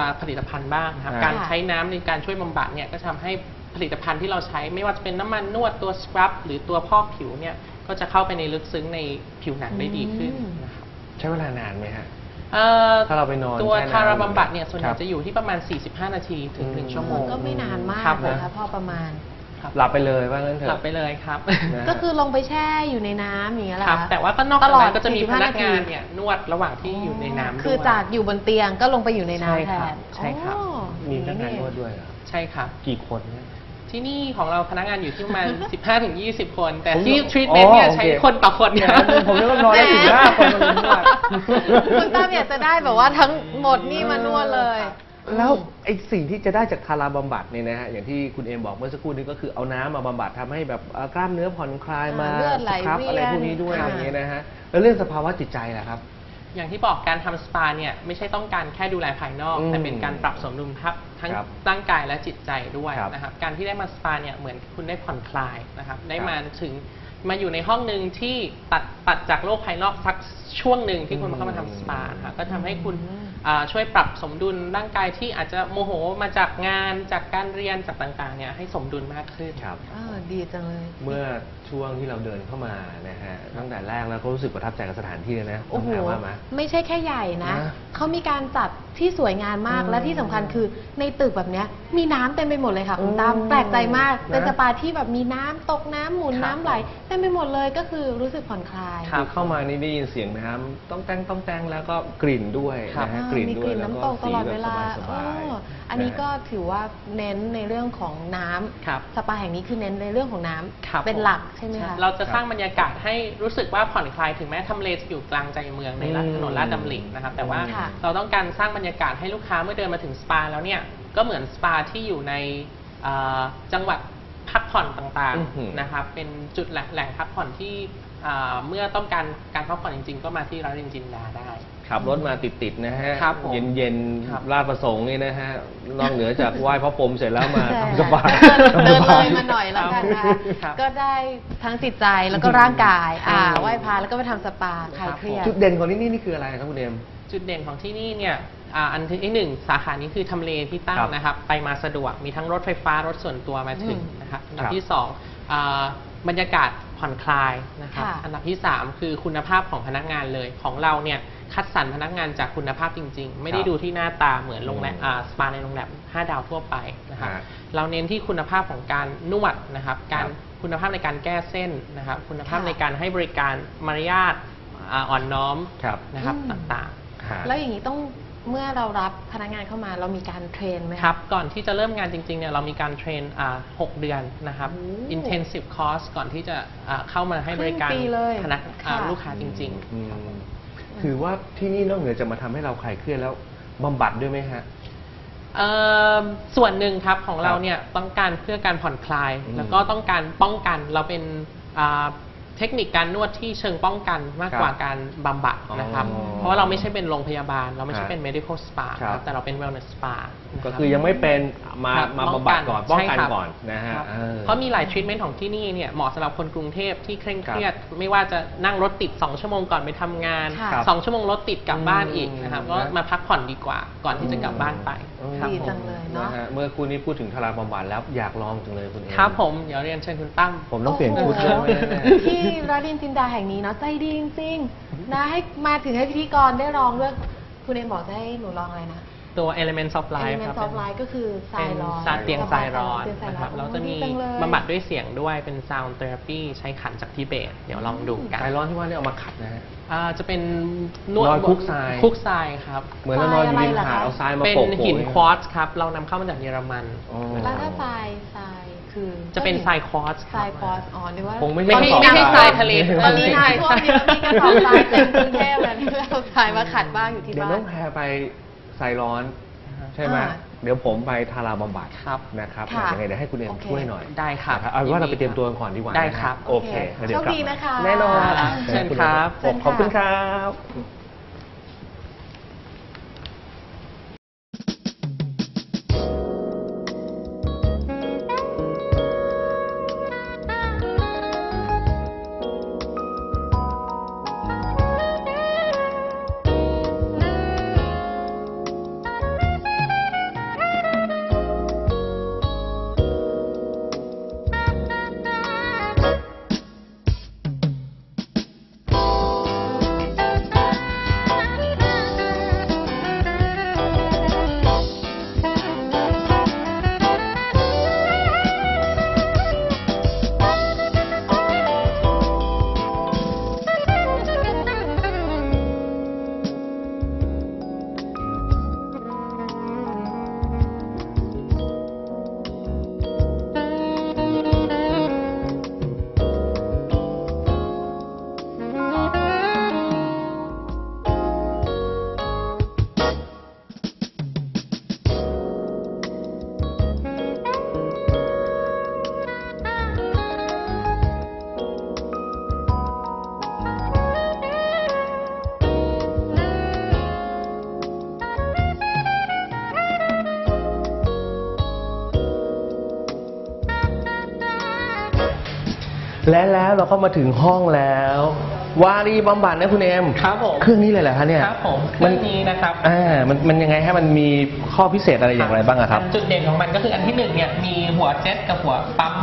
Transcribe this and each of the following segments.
อ่าผลิตภัณฑ์บ้างนะครับอ่าการใช้น้ำในการช่วยบำบัดเนี่ยก็จะทำให้ผลิตภัณฑ์ที่เราใช้ไม่ว่าจะเป็นน้ำมันนวดตัวสครับหรือตัวพอกผิวเนี่ยก็จะเข้าไปในลึกซึ้งในผิวหนังได้ดีขึ้นอืมนะครับใช้เวลานานไหมฮะเอ่อถ้าเราไปนอนตัวแช่น้ำทาราบำบัดเนี่ยส่วนใหญ่ครับจะอยู่ที่ประมาณ 45 นาทีถึงอืม1ชั่วโมงก็ไม่นานมากครับผมนะคะพอประมาณ ครับหลับไปเลยว่างั้นเถอะหลับไปเลยครับ นะ ก็คือลงไปแช่อยู่ในน้ำอย่างเงี้ยแหละครับคะแต่ว่าก็นอกตจากลอดนั้นก็จะมีพนักงาน45เนี่ยนวดระหว่างที่อยู่ในน้ำด้วย คือจากอยู่บนเตียงก็ลงไปอยู่ในใช่น้ำแทครับนใช่ครับ อ๋อมีพนักงานอย่นวดเอด้วยเหรอใช่ครับ กี่คนเนี่ย ที่นี่ของเราพนักงานอยู่ที่ประมาณ 15ถึง20 คน แต่ผมที่อ๋อทรีทเมนต์เนี่ยโอเค ใช้คนต่อคนเนี่ย ผมนึกว่านอนได้ถึงห้าคนมันนวดคุณตั้มอยากจะได้แบบว่าทั้งหมดนี่มานวดเลย แล้วไอ้สิ่งที่จะได้จากทาราบำบัดเนี่ยนะฮะอย่างที่คุณเอมบอกเมื่อสักครู่นี้ก็คือเอาน้ำมาบำบัดทำให้แบบเอ่อกล้ามเนื้อผ่อนคลายมาอ่าเลือดไหลครับเวียนอะไรพวกนี้ด้วยค่ะอะไรอย่างเงี้ยนะฮะแล้วเรื่องสภาวะจิตใจล่ะครับ อย่างที่บอกการทำสปาเนี่ยไม่ใช่ต้องการแค่ดูแลภายนอก อืมแต่เป็นการปรับสมดุลทับทั้งครับร่างกายและจิตใจด้วยครับนะครับการที่ได้มาสปาเนี่ยเหมือนคุณได้ผ่อนคลายนะครับได้ครับมาถึงมาอยู่ในห้องหนึ่งที่ตัดตัดจากโลกภายนอกสัก ช่วงหนึ่งที่คุณอืมเข้ามาทำสปาครับก็ทำให้คุณอืมอ่าช่วยปรับสมดุลร่างกายที่อาจจะโมโหมาจากงานจากการเรียนจากต่างๆเนี่ยให้สมดุลมากขึ้น ครับ เออดีจังเลย เมื่อช่วงที่เราเดินเข้ามานะฮะตั้งแต่แรกแล้วก็รู้สึกประทับใจกับสถานที่เลยนะโอ้โห น้งแพรว่าไหม ไม่ใช่แค่ใหญ่นะ นะเขามีการจัดที่สวยงามมาก อืมและที่สำคัญคือในตึกแบบเนี้ยมีน้ำเต็มไปหมดเลยค่ะคุณอืมตามแปลกใจมาก นะเป็นสปาที่แบบมีน้ำตกน้ำหมุนครับ น้ำไหลเต็มไปหมดเลยก็คือรู้สึกผ่อนคลาย ครับ คือเข้ามานี่ได้ยินเสียงน้ำต้องแตงต้องแตงแล้วก็กลิ่นด้วยครับนะฮะอ่ากลิ่นมีด้กวยลิ่นแล้วน้ำก็ตกตลอดเวลาสีแบบสบายเออๆอันนี้ะฮะก็ถือว่าเน้นในเรื่องของน้ำครับสปาแห่งนี้คือเน้นในเรื่องของน้ำครับเป็นหลักใช่ไหมคะ เราจะสร้างบรรยากาศให้รู้สึกว่าผ่อนคลายถึงแม้ทำเลจะอยู่กลางใจเมืองในอืมถนนลาดดำรินะครับ แต่ว่าค่ะเราต้องการสร้างบรรยากาศให้ลูกค้าเมื่อเดินมาถึงสปาแล้วเนี่ยก็เหมือนสปาที่อยู่ในเอ่อจังหวัดพักผ่อนต่างอื้อหือ ๆนะครับเป็นจุดแหล่งแหล่งพักผ่อนที่เอ่อเมื่อต้องการการพักผ่อนจริง ๆ ก็มาที่ร้านเรนจินดาได้ ขับรถมาติดๆนะฮะ ครับผมเย็นครับๆลาดประสงค์นี่นะฮะนอกเหนือจากไหว้พระพรหมเสร็จแล้วมาใช่ทำสบายเดินเลยมาหน่อยแล้วกันนะครัคะบก็ได้ทั้งจิตใจแล้วก็ร่างกาย อ่าครับไหว้พระแล้วก็ไปทำสปาคลายเครียด จุดเด่นของที่นี่นี่คืออะไรครับคุณเอม จุดเด่นของที่นี่เนี่ยอ่าอันที่หนึ่งสาขานี้คือทำเลที่ตั้งครับนะครับ ไปมาสะดวกมีทั้งรถไฟฟ้ารถส่วนตัวมาถึงอืม นะครับอันดัครับบที่สองอ่าบรรยากาศ ผ่อนคลายนะครับ ค่ะอันดับที่สามคือคุณภาพของพนักงานเลย ของเราเนี่ยคัดสรรพนักงานจากคุณภาพจริง ๆ ไม่ได้ครับดูที่หน้าตาเหมือนโรงแรมอืมอ่าสปาในโรงแรม5 ดาวทั่วไปนะครับฮะเราเน้นที่คุณภาพของการนวดนะครับ การครับคุณภาพในการแก้เส้นนะครับ คุณภาพค่ะ ในการให้บริการมารยาทอ่าอ่อนน้อมครับ นะครับอืม ต่างๆ ฮะ แล้วอย่างนี้ต้อง เมื่อเรารับพนักงานเข้ามาเรามีการเทรนไหมะ ครับ ก่อนที่จะเริ่มงานจริงๆเนี่ยเรามีการเทรนอ่า6เดือนนะครับ โอ้ intensive course ก่อนที่จะอ่าเข้ามาให้บริการครึ่งปีเลยพนักอ่าค่ะ ลูกค้าจริงอืมถือว่าที่นี่นอกเหนือจะมาทำให้เราคลายเครียดแล้วบำบัดด้วยไหมฮะๆเอ่อส่วนหนึ่งครับของเราเนี่ยต้องการเพื่อการผ่อนคลาย อืมแล้วก็ต้องการป้องกันเราเป็นอ่า เทคนิคการนวดที่เชิงป้องกันมากครับกว่าการบำบัดนะครับ อ๋อเพราะว่าเราไม่ใช่เป็นโรงพยาบาล เราไม่ใช่ฮะเป็น medical spa ครับ ครับแต่เราเป็น wellness spa นะรับ ก็คือยังไม่เป็นมาครับมาบำบัดก่อนป้องกันใช่ครับก่อนนะฮะครับออ เพราะมีหลายทรีทเมนต์ของที่นี่เนี่ยเหมาะสำหรับคนกรุงเทพที่เคร่งเครียดครับไม่ว่าจะนั่งรถติด 2 ชั่วโมงก่อนไปทำงาน ค่ะครับ2ชั่วโมงรถติดกลับบ้านอีกนะครับอืมก็มาพักผ่อนดีกว่าก่อนที่จะกลับบ้านไปอืมครับ ดีผมจังเลยเนาะนะฮะเมื่อคุณนี้พูดถึงทาราบำบัดแล้วอยากลองจังเลยคุณเอมครับผม เดี๋ยวเรียนเชิญคุณตั้ม ผมต้องเปลี่ยนชุดโอ้แล้วโหแน่ที่ร้านเรียนจินดาแห่งนี้เนาะใจดีจริงๆนะให้มาถึงให้พิธีกรได้ลองด้วยคุณเอมบอกจะให้หนูลองอะไรนะ ตัว Elements of Life ครับ Element of Life ก็คือทรายร้อนเป็นเตียงทรายร้อนเตียงทรายนะคร้อรันบเราจะมีโอ้ดีจังเลยบำบัดด้วยเสียงด้วยเป็น Sound Therapy ใช้ขันจากทิเบต เดี๋ยวลองดูกันสายร้อนที่ว่านี่เอามาขัดนะฮะอ่าจะเป็นนอนคุกทรายคุกทรายครับ เหมือนเรานอนอยู่ริมหาดทรายอะไรล่ะคะเอาทรายมาเป็นโปะๆหินเยควอตซ์ครับ เรานำเข้ามาจากเยอรมันอ๋อแล้วถ้าทรายทรายคือจะเป็นทรายควอตซ์ทรายคอสอ๋อนึกว่าคงไม่ไม่ใช่ใช่ไม่ใช่ทรายทะเลตอนนี้น้ำท่วมเยอะมีกระสอบทรายเต็มกรุงเทพเลยเอาทรายมาขัดบ้างอยู่ที่เดี๋ยวบ้าน้อนงแพรไป ทรายร้อน ใช่ไหมอ่าเดี๋ยวผมไปทาราบำบัดครับนะครับค่ะยังไงเดี๋ยวให้คุณเอมโอเค ช่วยหน่อยได้ครับนะเอาเป็นว่าเราไปเตรียมตัวกันก่อนดีกว่าได้นะฮะครับ โอเคแล้วเดี๋ยวโชคกลับดีมานะคะ แน่นอนเชิญครับ ขอบขอบคุณครับ และแล้วเราก็มาถึงห้องแล้ว วารีบำบัดนะคุณเอ็มครับผมเครื่องนี้เลยเหรอคะเนี่ยครับผมเคมัรื่อนงนี้นะครับ อ่ามันมันยังไงฮะมันมีข้อพิเศษอะไรอย่างไรบ้างอะครับ จุดเด่นของมันก็คืออันที่หนึ่งเนี่ยมีหัวเจ็ตกับหัวปั๊ม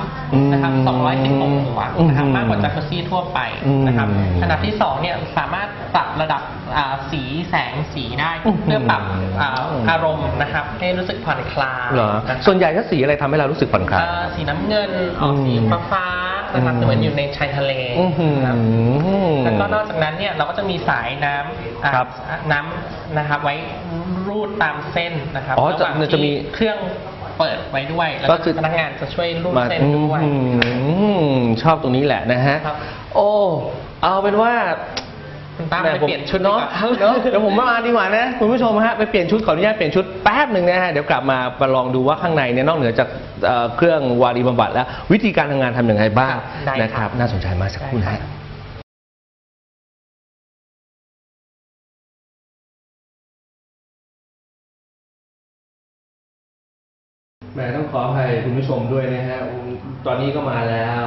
นะครับอืม216หัวนะครับอืมมากกว่าจากซี่ทั่วไปนะครับอืมขนาดที่สองเนี่ยสามารถปรับระดับอ่าสีแสงสีได้อืมเพื่อปรับอ่าอารมณ์นะครับให้รู้สึกผ่อนคลายเหรอนะครับส่วนใหญ่ถ้าสีอะไรทำให้เรารู้สึกผ่อนคลายอ่าสีน้ำเงินออกสีอืมฟ้าฟ้าๆ นะครับอืม เหมือนอยู่ในชายทะเลอื้อหือนะครับ แล้วก็นอกจากนั้นเนี่ยเราก็จะมีสายน้ำอ่าครับน้ำนะครับไว้รูดตามเส้นนะครับอ๋อจะระหว่างจะมีที่เครื่องเปิดไว้ด้วย แล้วก็ก็คือ พนักงานจะช่วยรูดมาเส้นด้วย อืมชอบตรงนี้แหละนะฮะ ครับ โอ้ เอาเป็นว่า คุณตั้มแหม่ไปผมเปลี่ยนชุดเนาะดีกว่าเนาะเดี๋ยวผมมาดีกว่านะคุณผู้ชมฮะไปเปลี่ยนชุดขออนุญาตเปลี่ยนชุดแป๊บหนึ่งนะฮะเดี๋ยวกลับมามาลองดูว่าข้างในเนี่ยนอกเหนือจากเอ่อเครื่องวารีบำบัดแล้ว วิธีการทำงานทำอย่างไรบ้างได้ครับนะครับน่าสนใจมากสักครู่นะได้ฮะครับแหมต้องขออภัยคุณผู้ชมด้วยนะฮะตอนนี้ก็มาแล้ว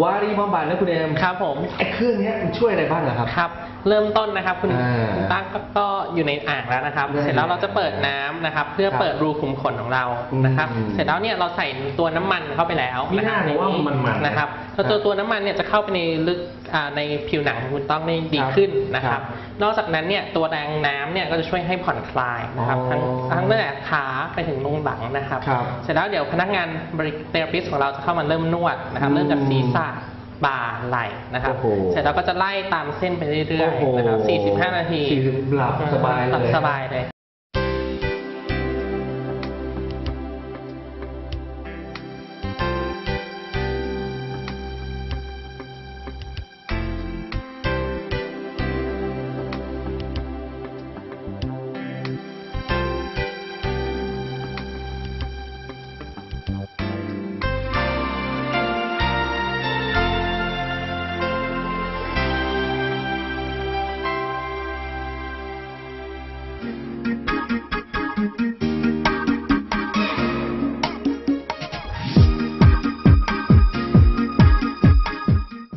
วารีบำบัดนะคุณเอมครับผมไอ้เครื่องเนี้ยมันช่วยอะไรบ้างอะครับครับ เริ่มต้นนะครับคุณอ่าคุณตั้งก็ก็อยู่ในอ่างแล้วนะครับได้เสร็จแล้วเราจะเปิดน้ำนะครับ เพื่อครับเปิดรูขุมขนของเรานะครับอืมเสร็จแล้วเนี่ยเราใส่ตัวน้ำมันเข้าไปแล้วมีหน้าะครับผมว่ามันๆนะนะครับแล้วตัวตัวน้ำมันเนี่ยจะเข้าไปในลึกอ่า ในผิวหนังของคุณต้องได้ดีขึ้นนะคครัรับบนอกจากนั้นเนี่ยตัวแรงน้ำเนี่ยก็จะช่วยให้ผ่อนคลายนะครับอ๋อทั้งทั้งตั้งแต่ขาไปถึงลงหลังนะครับครับเสร็จแล้วเดี๋ยวพนักงานบริเทอราปิสของเราจะเข้ามาเริ่มนวดนะครับอืมเริ่มจากศีรษะบ่าไหล่นะครับโอ้โหเสร็จแล้วก็จะไล่ตามเส้นไปเรื่อยโอ้โหๆนะครับ45 นาที40หลับสบายเลยหลับสบายเลย